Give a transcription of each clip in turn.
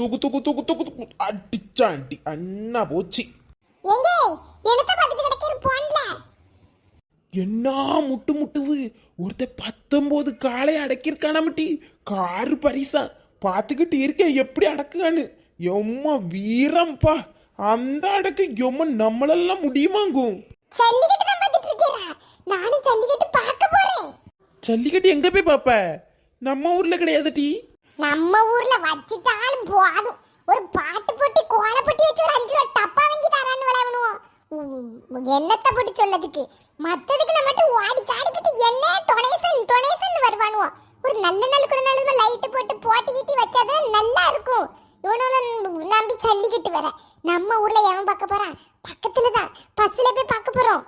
தூக்கு தூக்கு தூக்கு தூக்கு தூக்கு அடிச்சா அடி. அண்ணா போச்சு. என்ன முட்டு முட்டுவு? ஒருத்த பத்தொன்பது காலை அடக்கியிருக்கானமட்டி காரு பரிசா. பார்த்துக்கிட்டு இருக்கேன் எப்படி அடக்குகான்னு. எம்ம வீரம்பா. அந்த அடக்கு எம்ம நம்மளெல்லாம் முடியுமாங்கும்? ஜல்லிக்கட்டு எங்க போய் பாப்ப நம்ம ஊர்ல கிடையாது டீ. நம்ம ஊர்ல வச்சிட்டாலும் போதும். ஒரு பாட்டு போட்டி கோலப்பட்டி வச்சு ஒரு அஞ்சு ரூபா டப்பா வாங்கி தரான்னு விளையாடணும் என்னத்தை போட்டு சொல்லதுக்கு? மத்ததுக்கு நம்ம மட்டும் ஓடி சாடிக்கிட்டு என்ன டொனேஷன் டொனேஷன் வருவானுவோ ஒரு நல்ல நல்ல கூட நல்ல லைட் போட்டு போட்டி கீட்டி வச்சாதான் நல்லா இருக்கும். இவனோட நம்பி ஜல்லிக்கிட்டு வர நம்ம ஊர்ல எவன் பார்க்க போறான்? பக்கத்துல தான். பஸ்ல போய் பார்க்க போறோம்.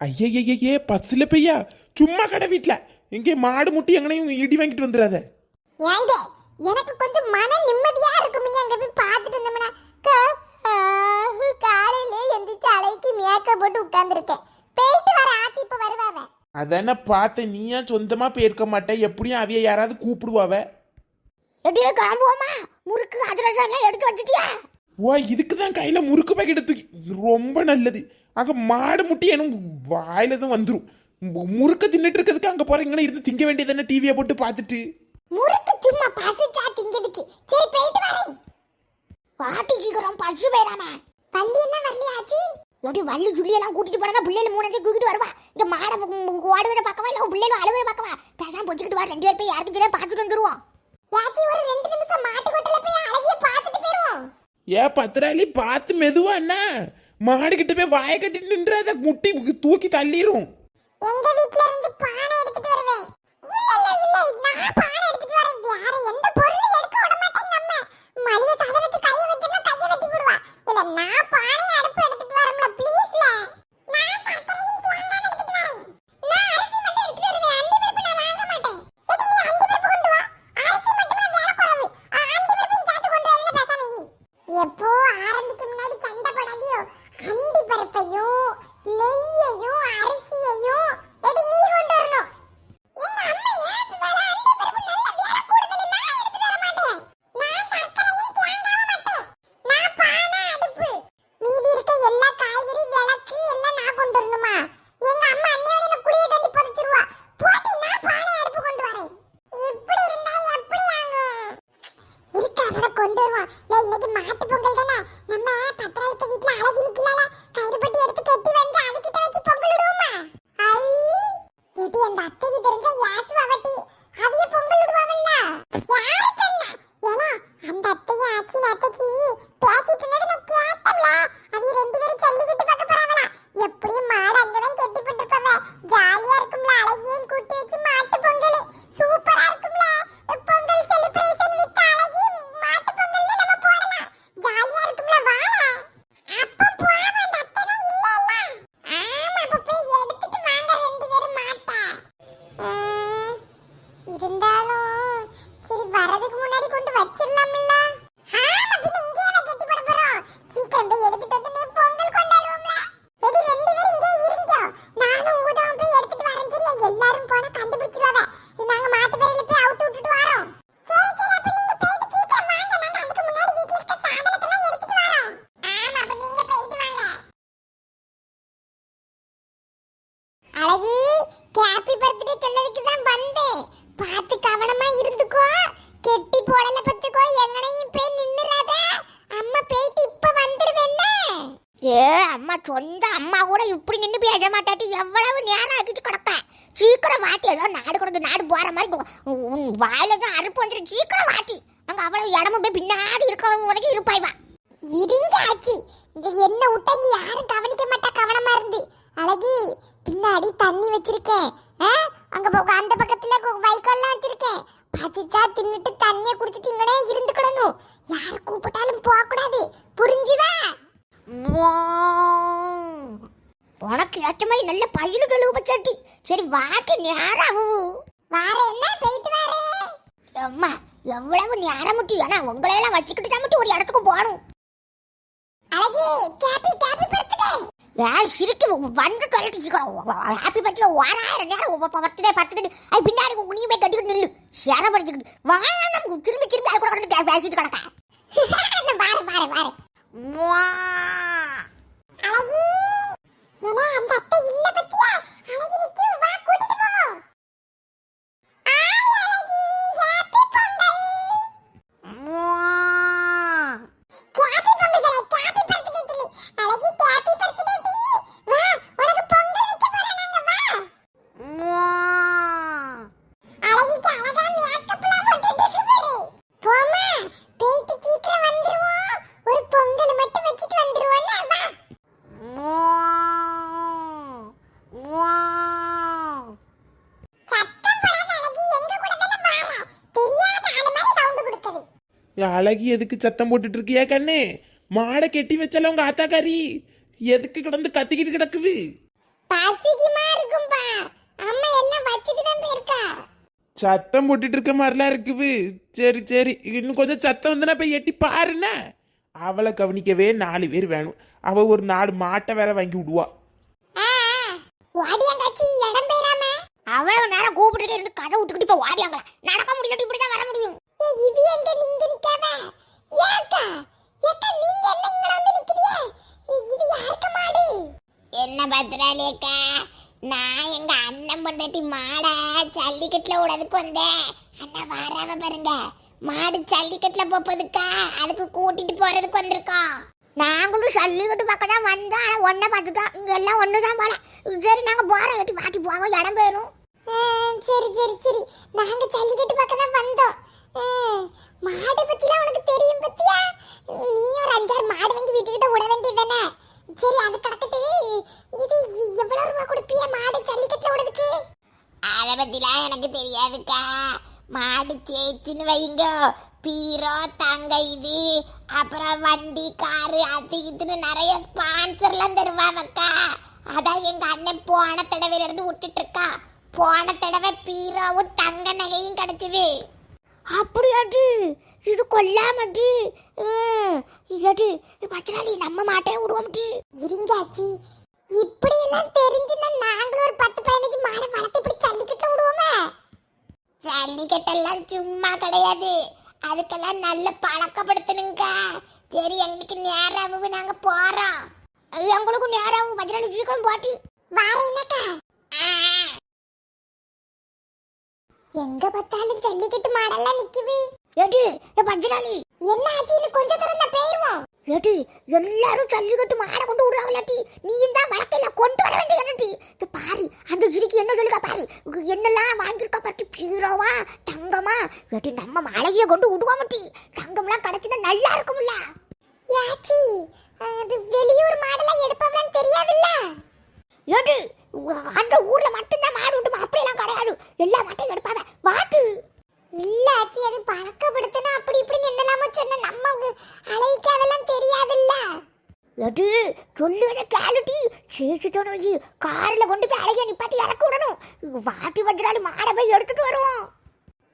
ஐயையே பஸ்ல பெய்யா? சும்மா கடை வீட்ல. எங்கே மாடு முட்டி எங்கனையும் இடி வாங்கிட்டு வந்துடாத ஏங்க எனக்கு கொஞ்சம் மன நிம்மதியா இருக்குமீங்க. அங்க போய் பார்த்துட்டு இருந்தோம்னா காலையில எந்திரிச்சு அலைக்கு மேக்கப் போட்டு உட்கார்ந்துருக்கேன். போயிட்டு வர ஆச்சி இப்ப வருவாவ அதானே பார்த்தேன் நீயா சொந்தமா போயிருக்க மாட்டேன் எப்படியும் அவிய யாராவது கூப்பிடுவாவ எப்படியோ கிளம்புவோமா? முறுக்கு அதிரசம் எல்லாம் எடுத்து வச்சுட்டியா? ஓ இதுக்கு தான் கையில முறுக்கு பாக்கெட் தூக்கி. ரொம்ப நல்லது. அங்க மாடு முட்டி எனக்கு வாயில தான் வந்துரும். மு- முறுக்க தின்னுட்டு இருக்கிறதுக்கு அங்க போறீங்கன்னா இருந்து திங்க வேண்டியதானே டிவியை போட்டு பார்த்துட்டு. முறுக்கு சும்மா பசிச்சா திங்கிறதுக்கு சரி போயிட்டு வரேன். பாட்டி சீக்கிரம் பசு போயிடாம. பள்ளி எல்லாம் வரலையா ஆச்சி ஒரு வள்ளி ஜுள்ளி எல்லாம் கூட்டிட்டு போனா பிள்ளைல மூணு கூட்டிட்டு வருவா. இங்க மாடை ஓடுவதை பார்க்கவா? இல்ல பிள்ளைல அழுவதை பார்க்கவா? பேசாம பொச்சுக்கிட்டு வா ரெண்டு பேர் போய் யாருக்கு பார்த்துட்டு வந்துருவோம். யாச்சி ஒரு ரெண்டு நிமிஷம் மாட்டு கொட்டல போய் அழகிய பார்த்துட்டு போயிருவோம். ஏ பத்திராளி பார்த்து மெதுவா அண்ணா மாடு கிட்ட போய் வாயை கட்டி நின்றாத முட்டி தூக்கி தள்ளிரும். எங்க வீட்ல இருந்து பானை எடுத்துட்டு வருவேன். எப்போ ஆரம்பிக்க முன்னாடி சண்டை போடாதியோ அண்டி பருப்பையும் நெய் அழகி ஹாப்பி பர்த்டே சொன்னதுக்கு தான் வந்தேன். பார்த்து கவனமா இருந்துக்கோ. கெட்டி போடல பத்துக்கோ எங்கனையும் போய் நின்னுறாத. அம்மா போயிட்டு இப்ப வந்துருவேன்னு ஏ அம்மா சொந்த அம்மா கூட இப்படி நின்று பேச மாட்டாட்டி. எவ்வளவு நேரம் ஆக்கிட்டு கிடக்க சீக்கிரம் வாட்டி. ஏதோ நாடு கொடுத்து நாடு போகிற மாதிரி போ- உன் வாயில தான் அறுப்பு வந்துட்டு சீக்கிரம் வாட்டி. அங்க அவ்வளோ இடமும் போய் பின்னாடி இருக்க வரைக்கும் இருப்பாய்வா. வா ஆச்சி இங்க என்ன விட்டாங்க யாரும் கவனிக்க மாட்டா கவனமா இருந்து. அழகி பின்னாடி தண்ணி வச்சிருக்கேன். ஆ? அங்க பக்கம் அந்த பக்கத்துல வைக்கோல்லாம் வச்சிருக்கேன். பசிச்சா தின்னுட்டு தண்ணியை குடிச்சிட்டு இங்கடே இருந்துக்கிடணும். யார் கூப்பிட்டாலும் போகக்கூடாது. புரிஞ்சுவா புரிஞ்சுவா உனக்கு ஏற்ற மாதிரி நல்ல பயிலு கழுவு பச்சாட்டி சரி வாட்டி நேரம் வார என்ன போயிட்டு வாரே? அம்மா எவ்வளவு நேரம் முட்டி? ஆனா உங்களையெல்லாம் வச்சுக்கிட்டு தான் மட்டும் ஒரு இடத்துக்கு போகணும். அழகி கேப்பி கேப்பி பர்த்டே வேலை சிரிக்கு வந்து தொலைட்டு ஹாப்பி பர்த்டே ஓராயிரம் நேரம் பர்த்டே பர்த்டே அது பின்னாடி நீ போய் கட்டிக்கிட்டு நில்லு. சேர படிச்சுக்கிட்டு வா நம்ம திரும்பி திரும்பி அது கூட வந்து பேசிட்டு கிடக்க. பாரு பாரு பாரு. அழகி. ஏன்னா அந்த அத்தை இல்ல பத்தியா? அழகி நிக்கு. அழகி எதுக்கு சத்தம் போட்டுட்டு இருக்கியா கண்ணு? மாடை கெட்டி வச்சால உங்க ஆத்தாக்காரி. எதுக்கு கிடந்து கத்திக்கிட்டு கிடக்குது? பசிக்குமா இருக்கும்பா. அம்மா எல்லாம் வச்சுட்டு தான் போயிருக்கா. சத்தம் போட்டுட்டு இருக்க மாதிரிலாம் இருக்குது. சரி சரி. இன்னும் கொஞ்சம் சத்தம் வந்து போய் எட்டி பாருண்ணே. அவளை கவனிக்கவே நாலு பேர் வேணும். அவ ஒரு நாலு மாட்டை வேற வாங்கி விடுவா. வாடியாங்காச்சி இடம் பெயராம அவ்வளவு நேரம் கூப்பிட்டுட்டு இருந்து கதை விட்டுக்கிட்டு இப்ப வாடியாங்களா நடக்க முடியாது இப்படிதான் வர முடியும். இது எங்க நிங்க நிக்காம? ஏக்கா ஏக்கா நீங்க என்ன இங்க வந்து நிக்கிறீங்க? இது யாருக்கு மாடு? என்ன அக்கா நான் எங்க அண்ணன் பொண்டாட்டி மாட ஜல்லிக்கட்டுல விடறதுக்கு வந்தேன். அண்ணா வராம பாருங்க. மாடு ஜல்லிக்கட்டுல போப்பதுக்கா அதுக்கு கூட்டிட்டு போறதுக்கு வந்திருக்கோம். நாங்களும் ஜல்லிக்கட்டு பக்கம் தான் வந்தோம். ஆனா ஒன்ன பார்த்துட்டோம். இங்க எல்லாம் ஒண்ணுதான் போல. சரி நாங்க போறோம். எட்டி மாட்டி போவோம். இடம் போயிரும். சரி சரி சரி. நாங்க ஜல்லிக்கட்டு பக்கம் தான் வந்தோம். மாடு பத்திலாம் உனக்கு தெரியும் பத்தியா? நீ ஒரு அஞ்சாறு மாடு வாங்கி வீட்டுக்கிட்ட விட வேண்டியதானே சரி அது கிடக்கட்டு இது எவ்வளவு ரூபா கொடுப்பியா மாடு ஜல்லிக்கட்டுல விடுறதுக்கு அதை பத்திலாம் எனக்கு தெரியாதுக்கா. மாடு சேச்சுன்னு வைங்க. பீரோ தங்க இது அப்புறம் வண்டி காரு அது இதுன்னு நிறைய ஸ்பான்சர்லாம் தருவாங்கக்கா. அதான் எங்க அண்ணன் போன தடவையில இருந்து விட்டுட்டு இருக்கா போன தடவை பீரோவும் தங்க நகையும் கிடைச்சுவே அப்படியாட்டு. இது கொல்லாமட்டு. இல்லாட்டு பச்சனாடி நம்ம மாட்டே விடுவோம்ட்டு இருங்காச்சி இப்படி எல்லாம் தெரிஞ்சுன்னா நாங்களும் ஒரு பத்து பதினஞ்சு மாடை வளர்த்து இப்படி ஜல்லிக்கட்ட விடுவோமே. ஜல்லிக்கட்டெல்லாம் சும்மா கிடையாது. அதுக்கெல்லாம் நல்ல பழக்கப்படுத்தணுங்க. சரி எங்களுக்கு நேராகவும் நாங்க போறோம். அது எங்களுக்கும் நேராகவும் பதினாலு சீக்கிரம் போட்டு. வாரேன்னாக்கா ஆ, எங்க பார்த்தாலும் ஜல்லிக்கட்டு மாடெல்லாம் நிக்குது. ஏடி ஏ பஞ்சனாலி என்ன ஆச்சுன்னு கொஞ்சம் தூரம் தான் போயிருவோம். ஏடி எல்லாரும் ஜல்லிக்கட்டு மாடை கொண்டு விடுறாங்களாட்டி நீ தான் வழக்கையில கொண்டு வர வேண்டிய என்னடி இது பாரு அந்த சிரிக்கு என்ன சொல்லுக்கா பாரு. என்னெல்லாம் வாங்கியிருக்கா பாரு பீரோவா தங்கமா? ஏடி நம்ம மழையை கொண்டு விடுவாமட்டி தங்கம்லாம் கிடைச்சுன்னா நல்லா இருக்கும்ல. யாச்சி அது வெளியூர் மாடெல்லாம் எடுப்பாங்களான்னு தெரியாதுல்ல. உ- அந்த ஊர்ல மட்டும்தான் மாடு விட்டுமா அப்படியெல்லாம் கிடையாது. எல்லா மாட்டையும் எடுப்பாங்க. வாட்டு இல்ல ஆச்சி அது பழக்கப்படுத்தினா அப்படி இப்படின்னு என்னலாமோ சொன்ன நம்ம அலைக்கு அதெல்லாம் தெரியாதுல்ல. எது? சொல்லுவத கேளுட்டி சேச்சுட்டோன்னு வை. கார்ல கொண்டு போய் அழகிய நிப்பாட்டி இறக்க விடணும். வாட்டி வஜ்ராலி மாடை போய் எடுத்துட்டு வருவோம்.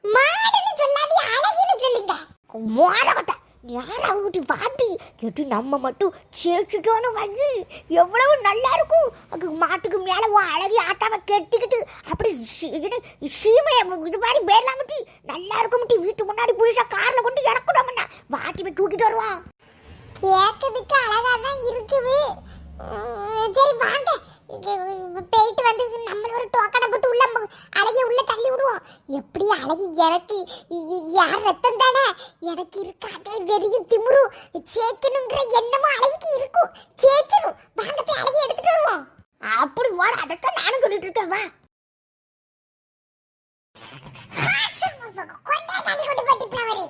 மாடுன்னு சொல்லாதே அழகின்னு சொல்லுங்க. மோடகட்ட யாராவது வாட்டி எது நம்ம மட்டும் சேர்த்துட்டோன்னு வந்து எவ்வளவு நல்லா இருக்கும். அது மாட்டுக்கு மேலே உன் அழகி ஆத்தாவை கெட்டிக்கிட்டு அப்படி சீமையை இது மாதிரி பேரலாமட்டி நல்லா இருக்கும்ட்டி வீட்டு முன்னாடி புதுசாக காரில் கொண்டு இறக்கணும்னா வாட்டி தூக்கிட்டு வருவான். கேட்கறதுக்கு அழகாக தான் இருக்குது. சரி வாங்க. போயிட்டு வந்து நம்மள ஒரு டோக்கனை போட்டு உள்ள ம- அழகிய உள்ள தள்ளி விடுவோம். எப்படி அழகி எனக்கு யார் ரத்தம் தானே? எனக்கு இருக்காதே வெறியும் திமிரும். சேக்கணுங்கிற எண்ணமும் அழகிக்கு இருக்கும். சேச்சிரும். வாங்க போய் அழகி எடுத்துட்டு வருவோம். அப்படி வர அதைத்தான் நானும் சொல்லிட்டு இருக்கேன் வா. கொண்டே தள்ளி கொண்டு போட்டு போவரு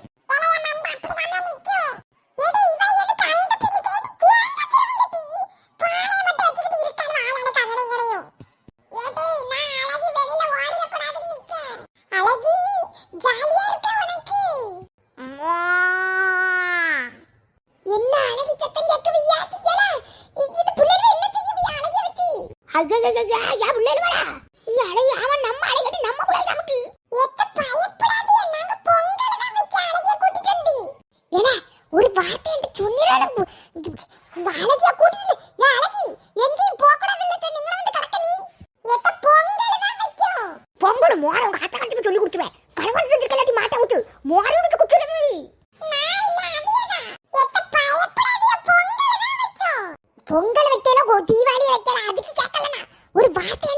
பொங்கல் வைக்கணும் தீபாவளி வைக்கணும் அதுக்கு கேட்கலண்ணா. ஒரு வார்த்தை